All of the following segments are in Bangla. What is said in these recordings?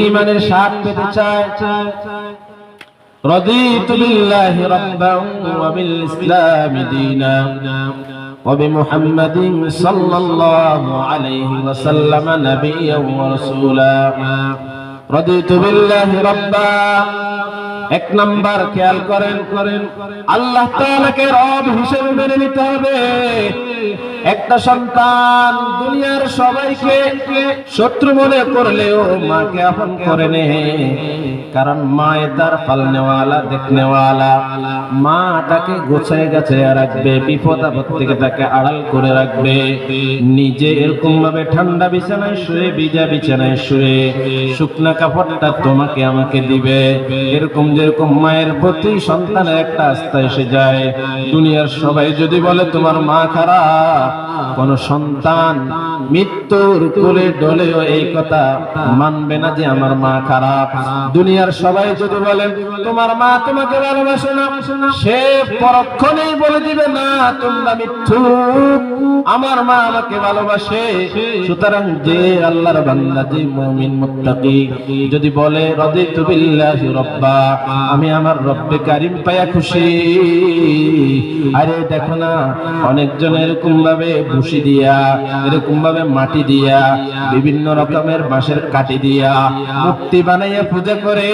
ইমানের স্বাদ পেতে চায় رضيت بالله ربا وبالإسلام دينا وبمحمد صلى الله عليه وسلم نبيا ورسولا رضيت بالله ربا এক নাম্বার খেয়াল করেন করেন আল্লাহ তাআলাকে রব হিসেবে মেনে নিতে হবে একটা সন্তান দুনিয়ার সবাইকে শত্রু মনে করলেও মাকে আপন করে নে। কারণ মায়ে তার পালনেওয়ালা দেখনেওয়ালা মা তাকে গোছায় গাছে রাখবে, বিপদ আপদ থেকে তাকে আড়াল করে রাখবে। নিজে এরকম ভাবে ঠান্ডা বিছানায় শুয়ে বিজা বিছানায় শুয়ে শুকনা কাপড়টা তোমাকে আমাকে দিবে। এরকম যেরকম মায়ের প্রতি সন্তানের একটা আস্থা এসে যায়। দুনিয়ার সবাই যদি বলে, তোমার মা খারাপ কোন সন্তান মৃত্যুর কোলে ডলেও এই কথা মানবে না যে আমার মা খারাপ। দুনিয়ার সবাই যদি বলেন তোমার মা তোমাকে ভালোবাসে না। সে পরক্ষণেই বলে দিবে, না, তোমরা মিথ্যু আমার মা আমাকে ভালোবাসে। সুতরাং যে আল্লাহর বান্দা, যে মুমিন মুত্তাকি, যদি বলে, রাদিতু বিল্লাহি রাব্বা, আমি আমার রব্বে কারিম পায়া খুশি। আরে দেখো না অনেকজন এরকম ভাবে ভুসি দিয়া এরকম ভাবে মাটি দিয়া, বিভিন্ন রকমের বাঁশের কাটি দিয়া মূর্তি বানাইয়া পূজা করে,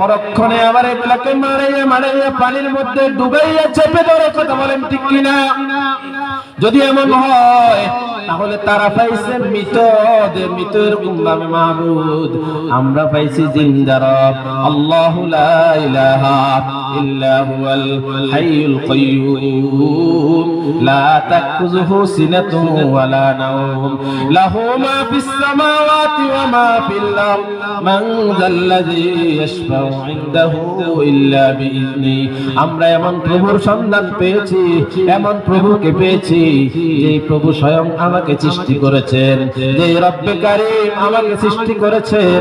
পরক্ষণে আবার এগুলাকে মারাইয়া মারাইয়া পানির মধ্যে ডুবাইয়া চেপে ধরে, কথা বলেন ঠিক কিনা? যদি এমন হয়, তাহলে তারা পাইছে মৃত যে মৃত এরকম মাহবুদ আমরা পাইছি জিন্দা রব। আল্লাহু লা ইলাহা মা ফিস সামাওয়াতি ওয়া মা আমরা এমন প্রভুর সন্ধান পেয়েছি, এমন প্রভুকে পেয়েছি যে প্রভু স্বয়ং আমাকে সৃষ্টি করেছেন যে রব্বে কারিম আমাকে সৃষ্টি করেছেন,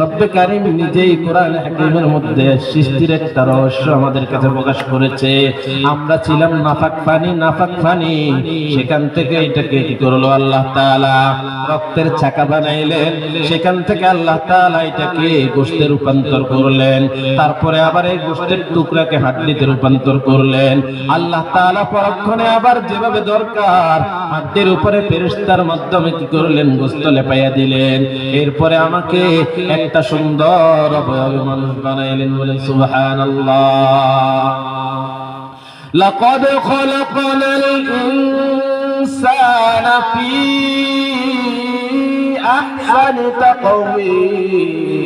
রব্বে কারিম নিজেই কোরআন হাকিমের মধ্যে সৃষ্টির একটা রহস্য আমাদের কাছে প্রকাশ করেছে। আমরা ছিলাম নাফাক পানি নাফাক পানি সেখান থেকে এটাকে কি করল? আল্লাহ তাআলা রক্তের চাকা বানাইলেন, সেখান থেকে আল্লাহ তাআলা এটাকে গোশতের রূপান্তর করলেন, তারপরে আবার এই গোশতের টুকরাকে হাড্ডিতে রূপান্তর করলেন। আল্লাহ তাআলা পরক্ষণে আবার যেভাবে দরকার হাড্ডির উপরে ফেরেশতার মাধ্যমে কি করলেন গোশত লেপাইয়া দিলেন এরপরে আমাকে একটা সুন্দর অবয়বে মানুষ বানাইলেন বলেন সুবহানাল্লাহ لقد خلقنا الإنسان في أحسن تقويم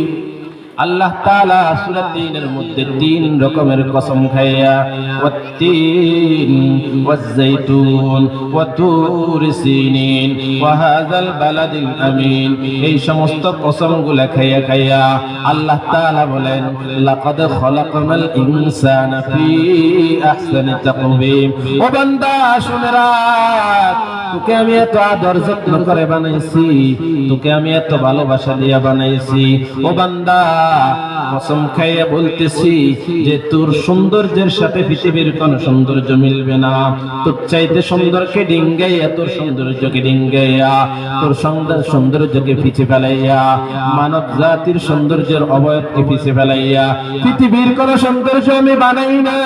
আল্লাহ তাআলা সূরা 3 মধ্যে তিন রকমের কসম খাইয়া ওয়াত্তিন এই সমস্ত কসমগুলা খাইয়া খাইয়া আল্লাহ তাআলা বলেন তোকে আমি এত আদর যত্ন করে বানাইছি, তোকে আমি এত ভালোবাসা দিয়া বানাইছি। ও বান্দা কসম খাইয়া বলতেছি যে তোর সৌন্দর্যের সাথে পৃথিবীর কোন সৌন্দর্য মিলবে না। তোর চাইতে সুন্দরকে ডিঙ্গাইয়া, তোর সৌন্দর্যকে ডিঙ্গাইয়া, তোর সৌন্দর্য, সৌন্দর্যকে পিছে ফেলাইয়া, মানব জাতির সৌন্দর্যের অবয়বকে পিছে ফেলাইয়া, পৃথিবীর কোন সৌন্দর্য আমি বানাই না